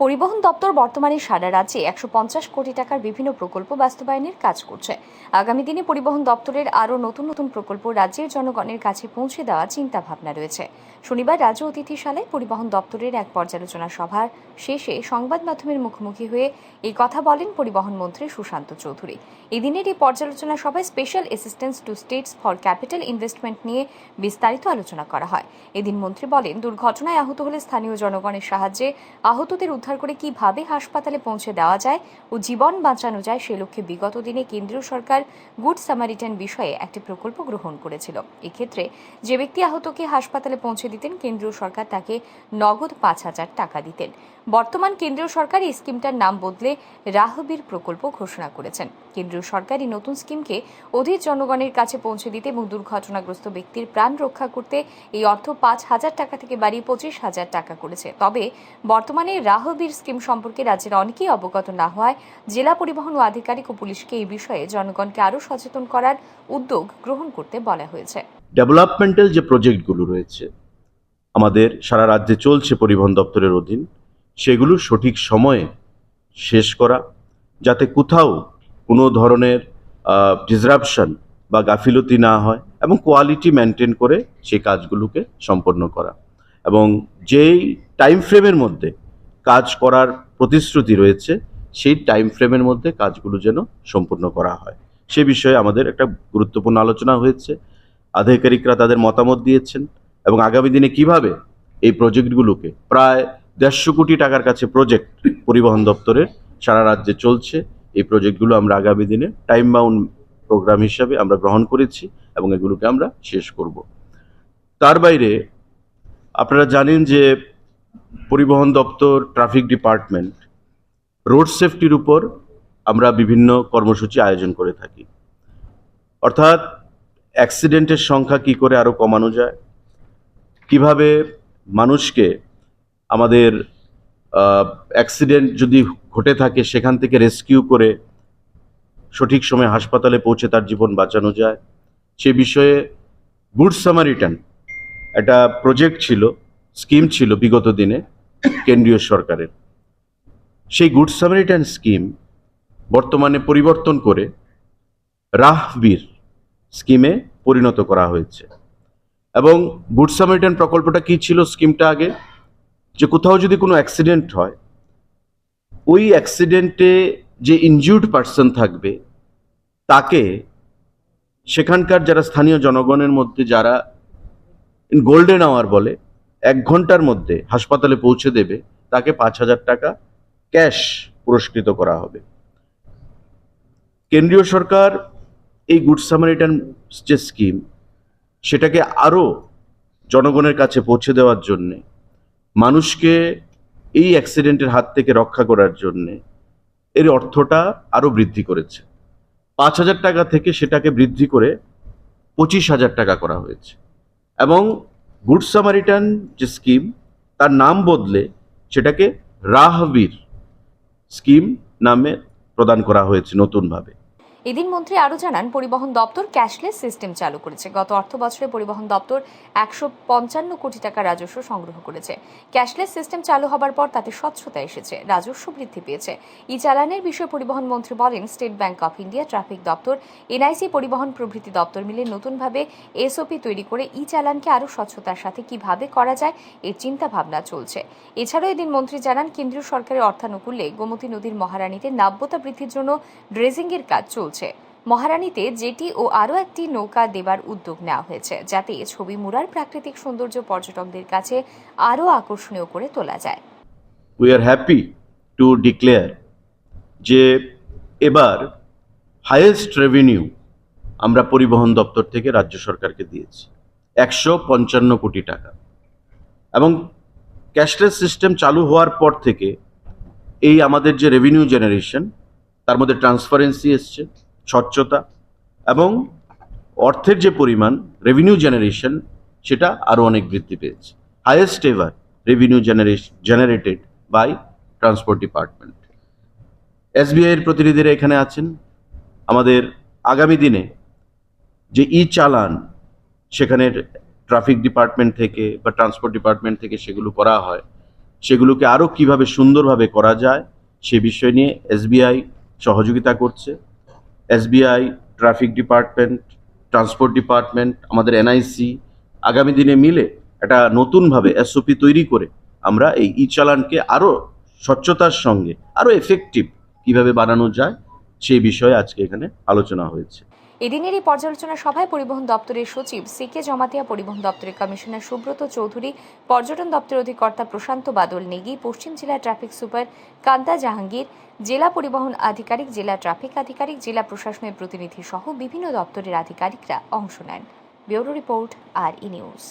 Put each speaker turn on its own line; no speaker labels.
পরিবহন দপ্তর বর্তমানে সারা রাজ্যে একশো পঞ্চাশ কোটি টাকার বিভিন্ন প্রকল্প বাস্তবায়নের কাজ করছে। আগামী দিনে পরিবহন দপ্তরের আরও নতুন নতুন প্রকল্প রাজ্যের জনগণের কাছে পৌঁছে দেওয়ার চিন্তা ভাবনা রয়েছে। শনিবার রাজ্য অতিথিশালায় পরিবহন দপ্তরের এক পর্যালোচনা সভার শেষে সংবাদ মাধ্যমের মুখোমুখি হয়ে এই কথা বলেন পরিবহন মন্ত্রী সুশান্ত চৌধুরী। এদিনের এই পর্যালোচনা সভায় special assistance to states for capital investment নিয়ে বিস্তারিত আলোচনা করা হয়। এদিন মন্ত্রী বলেন, দুর্ঘটনায় আহত হলে স্থানীয় জনগণের সাহায্যে আহতদের উদ্ধার করে কীভাবে হাসপাতালে পৌঁছে দেওয়া যায় ও জীবন বাঁচানো যায় সে লক্ষ্যে বিগত দিনে কেন্দ্রীয় সরকার গুড সামারিটান বিষয়ে একটি প্রকল্প গ্রহণ করেছিল। এক্ষেত্রে যে ব্যক্তি আহতকে হাসপাতালে পৌঁছে দিতেন, কেন্দ্রীয় সরকার তাকে নগদ পাঁচ হাজার টাকা দিতেন। বর্তমান কেন্দ্রীয় সরকার এই স্কিমটার নাম বদলে রাহবীর প্রকল্প ঘোষণা করেছেন। কেন্দ্রীয় সরকার এই নতুন স্কিমকে অধিক জনগণের কাছে পৌঁছে দিতে এবং দুর্ঘটনাগ্রস্ত ব্যক্তির প্রাণ রক্ষা করতে এই অর্থ পাঁচ হাজার টাকা থেকে বাড়িয়ে পঁচিশ হাজার টাকা করেছে। তবে বর্তমানে রাহবীর স্কিম সম্পর্কে রাজ্যের অনেকেই অবগত না হওয়ায় জেলা পরিবহন ও আধিকারিক ও পুলিশকে এই বিষয়ে জনগণকে আরও সচেতন করার উদ্যোগ গ্রহণ করতে বলা হয়েছে।
ডেভেলপমেন্টাল যে প্রজেক্টগুলো রয়েছে, আমাদের সারা রাজ্যে চলছে পরিবহন দপ্তরের অধীন, সেগুলো সঠিক সময়ে শেষ করা, যাতে কোথাও কোনো ধরনের ডিসরাপশন বা গাফিলতি না হয় এবং কোয়ালিটি মেনটেন করে সেই কাজগুলোকে সম্পন্ন করা। এবং যেই টাইম ফ্রেমের মধ্যে কাজ করার প্রতিশ্রুতি রয়েছে, সেই টাইম ফ্রেমের মধ্যে কাজগুলো যেন সম্পূর্ণ করা হয়। সে বিষয়ে আমাদের একটা গুরুত্বপূর্ণ আলোচনা হয়েছে। আধিকারিকরা তাদের মতামত দিয়েছেন এবং আগামী দিনে কীভাবে এই প্রজেক্টগুলোকে প্রায় দেড়শো কোটি টাকার কাছে প্রজেক্ট পরিবহন দপ্তরের সারা রাজ্যে চলছে। এই প্রজেক্টগুলো আমরা আগামী দিনে টাইম বাউন্ড প্রোগ্রাম হিসাবে আমরা গ্রহণ করেছি এবং এগুলোকে আমরা শেষ করব। তার বাইরে আপনারা জানেন যে পরিবহন দপ্তর, ট্রাফিক ডিপার্টমেন্ট, রোড সেফটির উপর আমরা বিভিন্ন কর্মসূচি আয়োজন করে থাকি। অর্থাৎ অ্যাক্সিডেন্টের সংখ্যা কি করে আরও কমানো যায়? কীভাবে মানুষকে আমাদের অ্যাক্সিডেন্ট যদি ঘটে থাকে, সেখান থেকে রেস্কিউ করে সঠিক সময়ে হাসপাতালে পৌঁছে তার জীবন বাঁচানো যায়? সে বিষয়ে গুড সামারিটান, একটা প্রজেক্ট ছিল, স্কিম ছিল বিগত দিনে। কেন্দ্রীয় সরকারের। সেই গুড সামারিটান স্কিম বর্তমানে পরিবর্তন করে রাহবীর স্কিমে পরিণত করা হয়েছে। এবং গুড সামারিটান প্রকল্পটা কি ছিল স্কিমটা আগে? যে কোথাও যদি কোনো অ্যাক্সিডেন্ট হয়, ওই অ্যাক্সিডেন্টে যে ইনজিউর্ড পার্সন থাকবে, তাকে সেখানকার যারা স্থানীয় জনগণের মধ্যে যারা গোল্ডেন আওয়ার বলে এক ঘণ্টার মধ্যে হাসপাতালে পৌঁছে দেবে, তাকে পাঁচ হাজার টাকা ক্যাশ পুরস্কৃত করা হবে। কেন্দ্রীয় সরকার এই গুড সামারিটান যে স্কিম, সেটাকে আরও জনগণের কাছে পৌঁছে দেওয়ার জন্যে, মানুষকে এই অ্যাক্সিডেন্টের হাত থেকে রক্ষা করার জন্যে এর অর্থটা আরও বৃদ্ধি করেছে। পাঁচ হাজার টাকা থেকে সেটাকে বৃদ্ধি করে পঁচিশ হাজার টাকা করা হয়েছে। এবং গুড সামারিটান যে স্কিম তার নাম বদলে সেটাকে রাহবীর স্কিম নামে প্রদান করা হয়েছে নতুনভাবে।
এদিন মন্ত্রী আরও জানান, পরিবহন দপ্তর ক্যাশলেস সিস্টেম চালু করেছে। গত অর্থ বছরে পরিবহন দপ্তর একশো পঞ্চান্ন কোটি টাকা রাজস্ব সংগ্রহ করেছে। ক্যাশলেস সিস্টেম চালু হবার পর তাতে স্বচ্ছতা এসেছে, রাজস্ব বৃদ্ধি পেয়েছে। ই চালানের বিষয়ে পরিবহন মন্ত্রী বলেন, State Bank of India traffic দপ্তর, এনআইসি পরিবহন প্রভৃতি দপ্তর মিলে নতুনভাবে এসওপি তৈরি করে ই চালানকে আরও স্বচ্ছতার সাথে কীভাবে করা যায়, এর চিন্তা ভাবনা চলছে। এছাড়াও এদিন মন্ত্রী জানান, কেন্দ্রীয় সরকারের অর্থানুকূল্যে গোমতী নদীর মহারানীতে নাব্যতা বৃদ্ধির জন্য ড্রেজিংয়ের কাজ চলছে। মহারানীতে জেটি ও আরও একটি নৌকা দেবার উদ্যোগ নেওয়া হয়েছে, যাতে ছবি মুড়ার প্রাকৃতিক সৌন্দর্য পর্যটকদের কাছে আরও আকর্ষণীয় করে তোলা যায়।
We are happy to declare যে এবার হাইয়েস্ট রেভিনিউ আমরা পরিবহন দপ্তর থেকে রাজ্য সরকারকে দিয়েছি, একশো পঞ্চান্ন কোটি টাকা। এবং ক্যাশলেস সিস্টেম চালু হওয়ার পর থেকে এই আমাদের যে রেভিনিউ জেনারেশন তার মধ্যে ট্রান্সপারেন্সি এসছে। স্বচ্ছতা এবং অর্থের যে পরিমাণ রেভিনিউ জেনারেশন সেটা আরও অনেক বৃদ্ধি পেয়েছে। Highest ever revenue generation generated by transport department SBI এর প্রতিনিধিরা এখানে আছেন। আমাদের আগামী দিনে যে ই চালান সেখানের ট্রাফিক ডিপার্টমেন্ট থেকে বা ট্রান্সপোর্ট ডিপার্টমেন্ট থেকে সেগুলো করা হয়, সেগুলোকে আরও কীভাবে সুন্দরভাবে করা যায়, সে বিষয় নিয়ে এসবিআই সহযোগিতা করছে। SBI, traffic department, transport department, আমাদের এনআইসি, আগামী দিনে মিলে একটা নতুনভাবে এসওপি তৈরি করে আমরা এই ই চালানকে আরও স্বচ্ছতার সঙ্গে, আরও এফেক্টিভ কীভাবে বানানো যায়, সেই বিষয়ে আজকে এখানে আলোচনা হয়েছে।
এদিনের এই পর্যালোচনা সভায় পরিবহন দপ্তরের সচিব সি কে জমাতিয়া, পরিবহন দপ্তরের কমিশনার সুব্রত চৌধুরী, পর্যটন দপ্তরের অধিকর্তা প্রশান্ত বাদল নেগি, পশ্চিম জেলা ট্রাফিক সুপার কান্তা জাহাঙ্গীর, জেলা পরিবহন আধিকারিক, জেলা ট্রাফিক আধিকারিক, জেলা প্রশাসনের প্রতিনিধি সহ বিভিন্ন দপ্তরের আধিকারিকরা অংশ নেন। Bureau report, R E news.